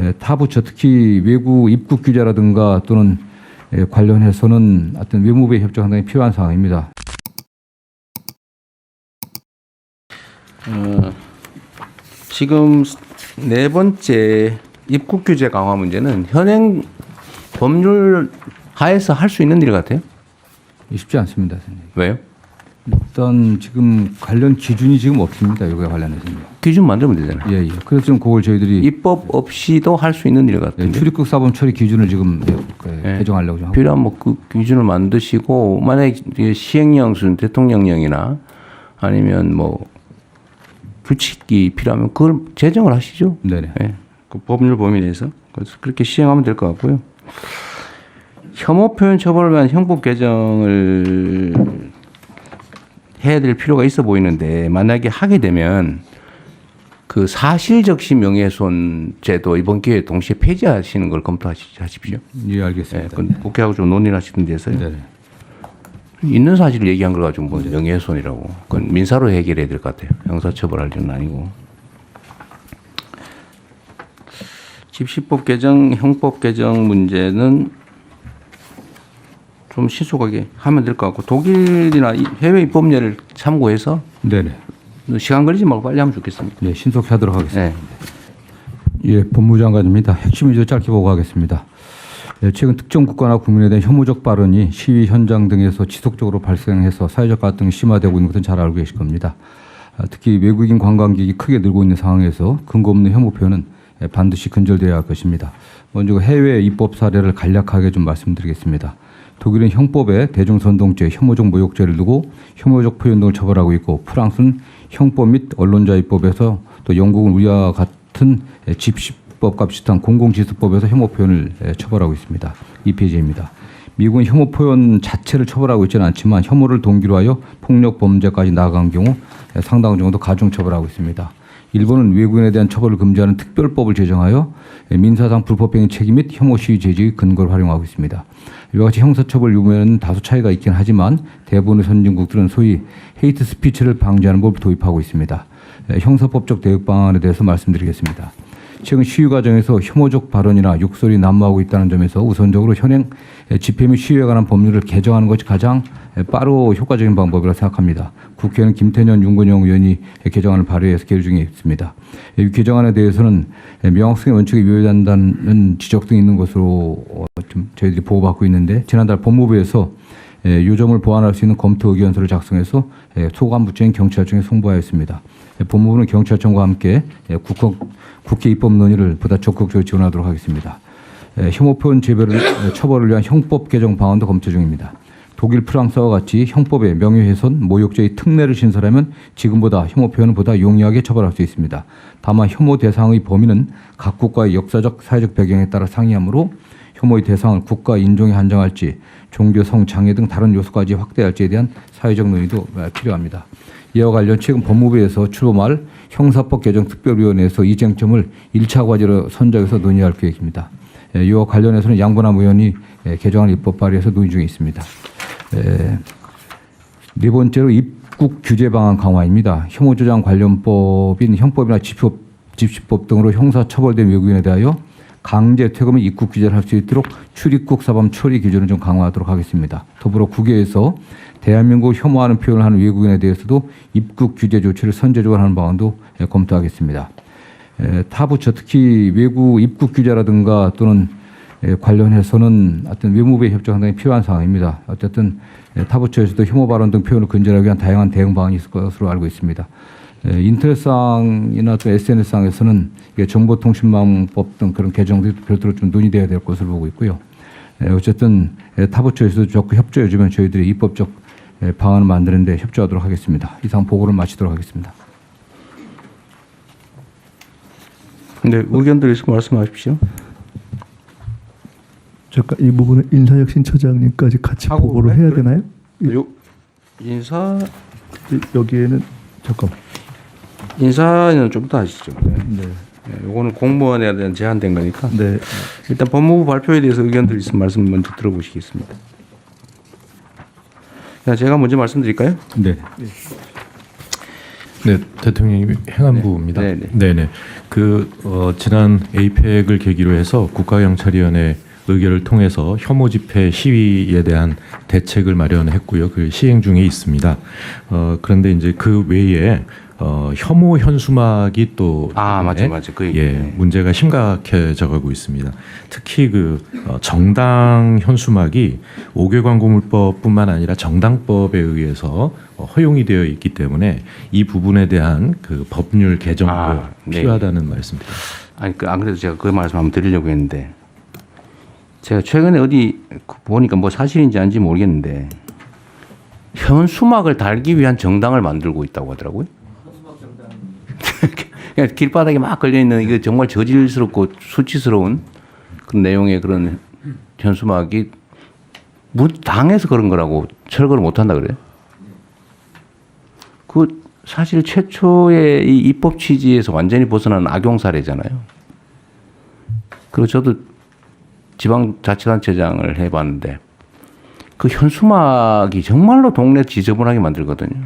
에, 타 부처 특히 외국 입국 규제라든가 또는 에, 관련해서는 어떤 외무부의 협조 상당히 필요한 상황입니다. 어, 지금 네 번째 입국 규제 강화 문제는 현행 법률 하에서 할 수 있는 일 같아요. 쉽지 않습니다, 선생님. 왜요? 일단 지금 관련 기준이 지금 없습니다. 이거에 관련해서는. 기준 만들면 되잖아요. 예, 예. 그래서 지금 그걸 저희들이 입법 없이도 할 수 있는 일 예, 같은데. 출입국 사범 처리 기준을 지금 예, 예. 개정하려고 좀 하고 필요한 뭐그 기준을 만드시고 만약에 시행령 수준 대통령령이나 아니면 뭐 규칙이 필요하면 그걸 제정을 하시죠. 네네. 예. 그 법률 범위 내에서 그래서 그렇게 시행하면 될 것 같고요. 혐오 표현 처벌을 위한 형법 개정을 해야 될 필요가 있어 보이는데 만약에 하게 되면 그 사실적시 명예훼손 제도 이번 기회에 동시에 폐지하시는 걸 검토하십시오. 예, 예, 알겠습니다. 그 국회하고 좀 논의를 하시던 데서요. 네네. 있는 사실을 얘기한 걸 가지고 뭐 명예훼손이라고. 그건 민사로 해결해야 될 것 같아요. 형사처벌할 일은 아니고. 집시법 개정, 형법 개정 문제는 좀 신속하게 하면 될 것 같고 독일이나 이 해외 입법례를 참고해서 네네. 시간 걸리지 말고 빨리 하면 좋겠습니다. 예, 신속히 하도록 하겠습니다. 네. 예, 법무장관입니다. 핵심 위주 짧게 보고 가겠습니다. 예, 최근 특정 국가나 국민에 대한 혐오적 발언이 시위 현장 등에서 지속적으로 발생해서 사회적 갈등이 심화되고 있는 것은 잘 알고 계실 겁니다. 아, 특히 외국인 관광객이 크게 늘고 있는 상황에서 근거 없는 혐오 표현은 예, 반드시 근절되어야 할 것입니다. 먼저 그 해외 입법 사례를 간략하게 좀 말씀드리겠습니다. 독일은 형법에 대중선동죄, 혐오적 모욕죄를 두고 혐오적 표현 등을 처벌하고 있고 프랑스는 형법 및 언론자 입법에서 또 영국은 우리와 같은 집시법과 비슷한 공공지수법에서 혐오 표현을 에, 처벌하고 있습니다. 이 페이지입니다. 미국은 혐오 표현 자체를 처벌하고 있지는 않지만 혐오를 동기로 하여 폭력 범죄까지 나아간 경우 에, 상당 정도 가중 처벌하고 있습니다. 일본은 외국인에 대한 처벌을 금지하는 특별법을 제정하여 에, 민사상 불법행위 책임 및 혐오 시위 제지의 근거를 활용하고 있습니다. 이와 같이 형사처벌 유무에는 다소 차이가 있긴 하지만 대부분의 선진국들은 소위 헤이트 스피치를 방지하는 법을 도입하고 있습니다. 에, 형사법적 대응 방안에 대해서 말씀드리겠습니다. 최근 시위 과정에서 혐오적 발언이나 욕설이 난무하고 있다는 점에서 우선적으로 현행 집회 및 시위에 관한 법률을 개정하는 것이 가장 빠르고 효과적인 방법이라고 생각합니다. 국회는 김태년, 윤건영 의원이 개정안을 발의해서 계류 중에 있습니다. 이 개정안에 대해서는 명확성의 원칙에 위배된다는 지적 등이 있는 것으로 어, 좀 저희들이 보고받고 있는데 지난달 법무부에서 예, 요점을 보완할 수 있는 검토 의견서를 작성해서 예, 소관 부처인 경찰청에 송부하였습니다. 예, 법무부는 경찰청과 함께 예, 국회, 국회 입법 논의를 보다 적극적으로 지원하도록 하겠습니다. 예, 혐오 표현 재별을 예, 처벌을 위한 형법 개정 방안도 검토 중입니다. 독일, 프랑스와 같이 형법에 명예훼손, 모욕죄의 특례를 신설하면 지금보다 혐오 표현을 보다 용이하게 처벌할 수 있습니다. 다만 혐오 대상의 범위는 각 국가의 역사적, 사회적 배경에 따라 상이하므로 혐오의 대상을 국가 인종에 한정할지 종교, 성, 장애 등 다른 요소까지 확대할지에 대한 사회적 논의도 필요합니다. 이와 관련 최근 법무부에서 출범할 형사법 개정 특별위원회에서 이 쟁점을 1차 과제로 선정해서 논의할 계획입니다. 예, 이와 관련해서는 양분함 의원이 예, 개정안 입법 발의해서 논의 중에 있습니다. 에, 네 번째로 입국 규제 방안 강화입니다. 혐오 조장 관련법인 형법이나 집시법, 집시법 등으로 형사 처벌된 외국인에 대하여 강제 퇴거 및 입국 규제를 할 수 있도록 출입국 사범 처리 기준을 좀 강화하도록 하겠습니다. 더불어 국외에서 대한민국 혐오하는 표현을 하는 외국인에 대해서도 입국 규제 조치를 선제적으로 하는 방안도 예, 검토하겠습니다. 에, 타 부처 특히 외국 입국 규제라든가 또는 에, 관련해서는 어떤 외무부의 협조 상당히 필요한 상황입니다. 어쨌든 에, 타 부처에서도 혐오 발언 등 표현을 근절하기 위한 다양한 대응 방안이 있을 것으로 알고 있습니다. 에, 인터넷상이나 또 SNS상에서는 정보통신망법 등 그런 개정들이 별도로 좀 논의돼야 될 것으로 보고 있고요. 에, 어쨌든 에, 타 부처에서도 적극 협조해 주면 저희들이 입법적 에, 방안을 만드는데 협조하도록 하겠습니다. 이상 보고를 마치도록 하겠습니다. 네, 의견들 있으면 말씀하십시오. 잠깐 이 부분은 인사혁신처장님까지 같이 하고 보고를 그래? 해야 되나요? 요 인사 이- 여기에는 잠깐. 인사는 좀 더 하시죠. 네. 네. 네, 요거는 공무원에 대한 제한된 거니까 네. 일단 법무부 발표에 대해서 의견들 있으면 말씀 먼저 들어보시겠습니다. 자, 제가 먼저 말씀드릴까요? 네. 네, 대통령님 행안부입니다. 네, 네. 네 네. 그 어, 지난 에이펙을 계기로 해서 국가경찰위원회 의결을 통해서 혐오 집회 시위에 대한 대책을 마련했고요. 그 시행 중에 있습니다. 어, 그런데 이제 그 외에 어, 혐오 현수막이 또 아, 맞죠, 네, 맞죠. 그. 예, 네. 문제가 심각해져 가고 있습니다. 특히 그 어, 정당 현수막이 5개 광고물법뿐만 아니라 정당법에 의해서 어, 허용이 되어 있기 때문에 이 부분에 대한 그 법률 개정도 아, 네. 필요하다는 말씀입니다. 아니 그 안 그래도 제가 그 말씀 한번 드리려고 했는데 제가 최근에 어디 그 보니까 뭐 사실인지 아닌지 모르겠는데 현수막을 달기 위한 정당을 만들고 있다고 하더라고요. 그냥 길바닥에 막 걸려 있는 이거 정말 저질스럽고 수치스러운 그런 내용의 그런 현수막이 무 당해서 그런 거라고 철거를 못 한다 그래요. 그 사실 최초의 이 입법 취지에서 완전히 벗어난 악용 사례잖아요. 그리고 저도 지방자치단체장을 해봤는데 그 현수막이 정말로 동네 지저분하게 만들거든요.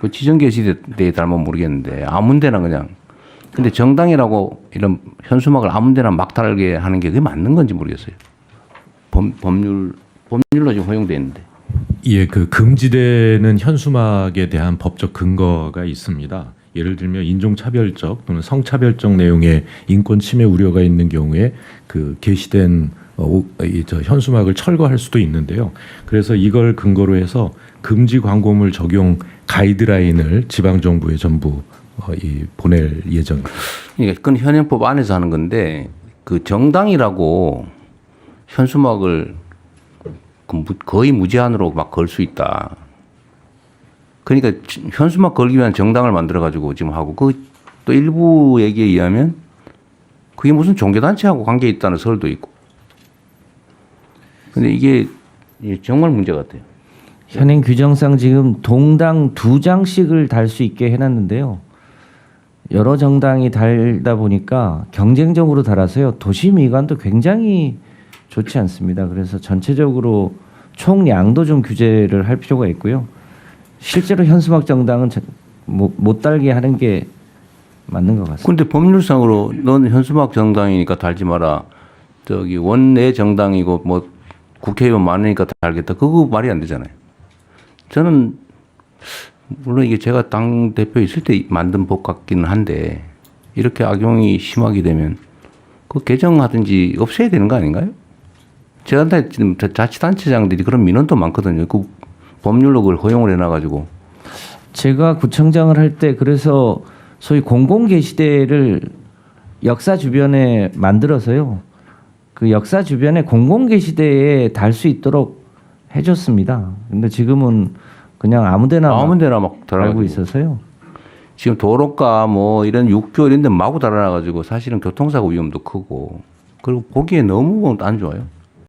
그 지정계시대에 닮으면 모르겠는데 아무데나 그냥. 근데 정당이라고 이런 현수막을 아무데나 막 달게 하는 게 그게 맞는 건지 모르겠어요. 법, 법률 법률로 지금 허용돼 있는데. 예, 그 금지되는 현수막에 대한 법적 근거가 있습니다. 예를 들면 인종차별적 또는 성차별적 내용의 인권 침해 우려가 있는 경우에 그 게시된 어, 오- 이저 현수막을 철거할 수도 있는데요. 그래서 이걸 근거로 해서 금지 광고물 적용 가이드라인을 지방 정부에 전부 어, 이 보낼 예정입니다. 그러니까 그건 현행법 안에서 하는 건데 그 정당이라고 현수막을 그 무- 거의 무제한으로 막 걸 수 있다. 그러니까 지- 현수막 걸기 위한 정당을 만들어 가지고 지금 하고 그 또 일부 얘기에 의하면 그게 무슨 종교단체하고 관계 있다는 설도 있고. 근데 이게 정말 문제 같아요. 현행 규정상 지금 동당 두 장씩을 달 수 있게 해놨는데요. 여러 정당이 달다 보니까 경쟁적으로 달아서요. 도시 미관도 굉장히 좋지 않습니다. 그래서 전체적으로 총량도 좀 규제를 할 필요가 있고요. 실제로 현수막 정당은 저- 못, 못 달게 하는 게 맞는 것 같습니다. 근데 법률상으로 넌 현수막 정당이니까 달지 마라. 저기 원내 정당이고 뭐 국회의원 많으니까 달겠다. 그거 말이 안 되잖아요. 저는 물론 이게 제가 당 대표 있을 때 만든 법 같기는 한데 이렇게 악용이 심하게 되면 그 개정하든지 없애야 되는 거 아닌가요? 제한테 지금 자- 자치단체장들이 그런 민원도 많거든요. 그 법률로 그걸 허용을 해놔가지고 제가 구청장을 할 때 그래서 소위 공공 게시대를 역사 주변에 만들어서요. 그 역사 주변에 공공 게시대에 달 수 있도록 해줬습니다. 근데 지금은 그냥 아무데나 막 아무데나 막 달고 있어서요. 지금 도로가 뭐 이런 육교 이런 데 마구 달아놔가지고 사실은 교통사고 위험도 크고 그리고 보기에 너무 안 좋아요.